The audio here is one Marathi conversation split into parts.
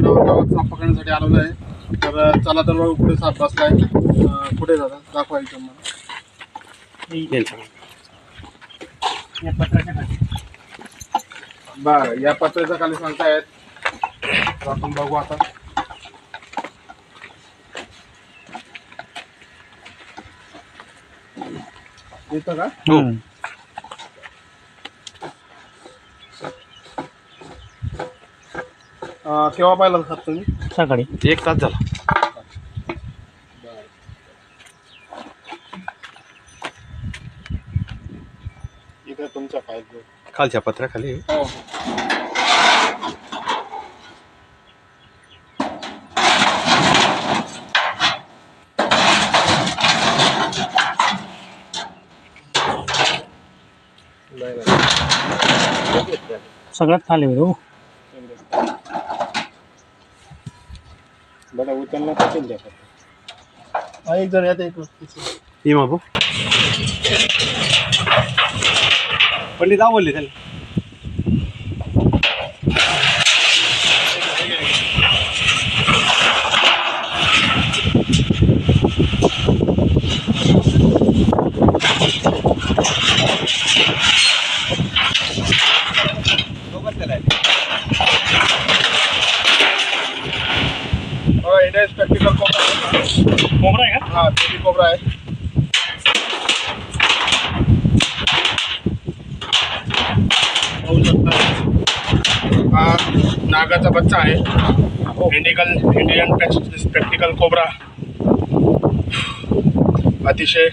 दाखवण्यासाठी आलेलो आहे. तर चला तर बघू कुठे साप बसला आहे. कुठे जाता. दाखवा इथं मला. पत्राच्या खाली बरं या पत्र्याच्या खाली सांगतायत. तर आपण बघू आता. येतं का? हो. अं, केव्हा पाहिलं साप तुम्ही? सकाळी. एक तास झाला. इथे तुमच्या पाहिजे खालच्या पत्र्याखाली हो. सगळ्यात खाली होईल हो. बघा उचलणं कठीण द्या हा एक जण येते एक ये मागू पंडित आवडली त्याला बघा इंडियन स्पेक्टिकल कोबरा कोंबडा आहे का? हा बेबी कोबरा आहे. पाहू शकता. हा नागाचा बच्चा आहे. इंडिकल इंडियन स्पेक्टिकल कोबरा. अतिशय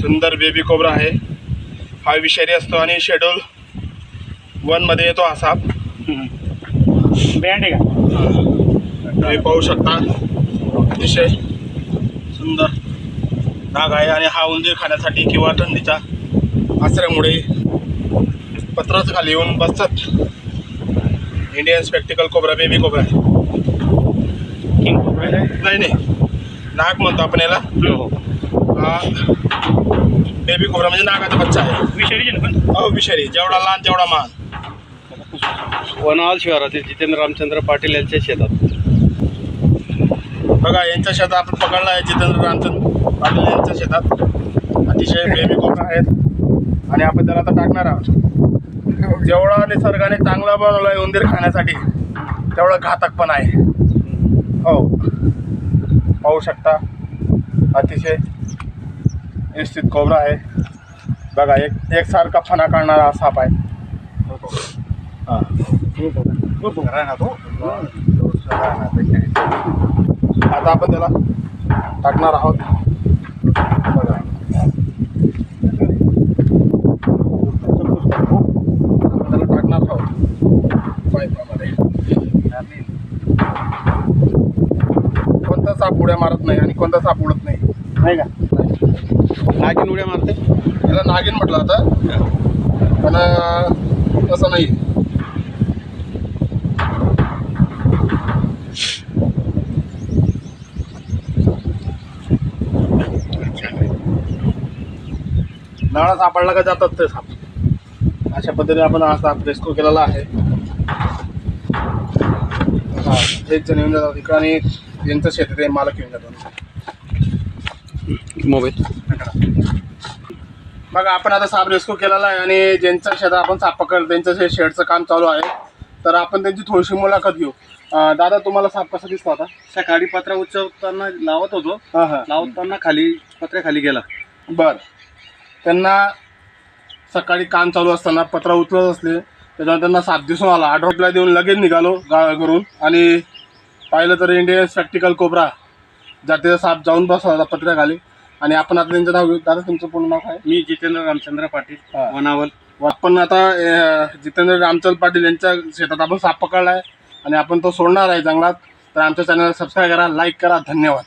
सुंदर बेबी कोबरा आहे. हा विषारी असतो आणि शेड्यूल वनमध्ये येतो साप बँड आहे का? तुम्ही पाहू शकता. अतिशय सुंदर नाग आहे आणि हा उंदीर खाण्यासाठी किंवा थंडीच्या आश्रयामुळे पत्राच खाली येऊन बसतात. Indian spectacle cobra baby cobra king कोंबडा नाही नाही. नाग म्हणतो आपण याला. हो हा. बेबी कोबरा म्हणजे नागाचा बच्चा आहे. विषारी ना पण? अहो विषारी. जेवढा लहान तेवढा मान वनाल शहरातील जितेंद्र रामचंद्र पाटील यांच्या शेतात. बघा यांच्या शेतात आपण पकडला आहे जितेंद्र रामचंद्र पाटील यांच्या शेतात. अतिशय बेबी कोबरा आहेत. आणि आपण त्याला आता टाकणार आहोत. जेवढा निसर्गाने चांगला बनवला आहे उंदीर खाण्यासाठी तेवढं घातक पण आहे. हो. पाहू शकता. अतिशय व्यवस्थित कोबरा आहे. बघा एक एकसारखा फणा काढणारा हा साप आहे. हां. आता आपण त्याला टाकणार आहोत. बघा. त्याला टाकणार आहोत. पाईपामध्ये कोणता साप उड्या मारत नाही आणि कोणता साप उडत नाही? नाही का? नागिन उड्या मारते. त्याला नागिन म्हटलं आता. पण तसं नाही नळा सापडला का जातात ते साप. अशा पद्धतीने आपण हा साप रेस्क्यू केलेला आहे. हा एक जण येऊन जातात. ठिकाणी यांचं शेत ते मालक येऊन जातात. मोबाईल. मग आपण आता साप रेस्क्यू केलेला आहे आणि ज्यांच्या शेतात आपण साप पकड त्यांचं शेडचं काम चालू आहे. तर आपण त्यांची थोडीशी मुलाखत घेऊ. दादा तुम्हाला साप कसा दिसला होता? सकाळी पत्रा उचलताना लावत होतो. हां हां. लावताना खाली पत्र्याखाली गेला. बर. त्यांना सकाळी काम चालू असताना पत्र उचलत असले त्याच्यानंतर त्यांना साप दिसून आला. आड्रॉपला देऊन लगेच निघालो गाळ करून आणि पाहिलं तर इंडियन स्पॅक्टिकल कोबरा जातीचा साप जाऊन बसला होता पत्र्याखाली आणि आपण आता त्यांचं नाव घेऊ. दादा तुमचं पूर्ण नाव काय? मी जितेंद्र रामचंद्र पाटील. वनावल. आपण आता अं, जितेंद्र रामचंद पाटील यांच्या शेतात आपण साप पकडला आहे आणि आपण तो सोडणार आहे जंगलात. तर आमच्या चॅनलला सबस्क्राईब करा लाईक करा. धन्यवाद.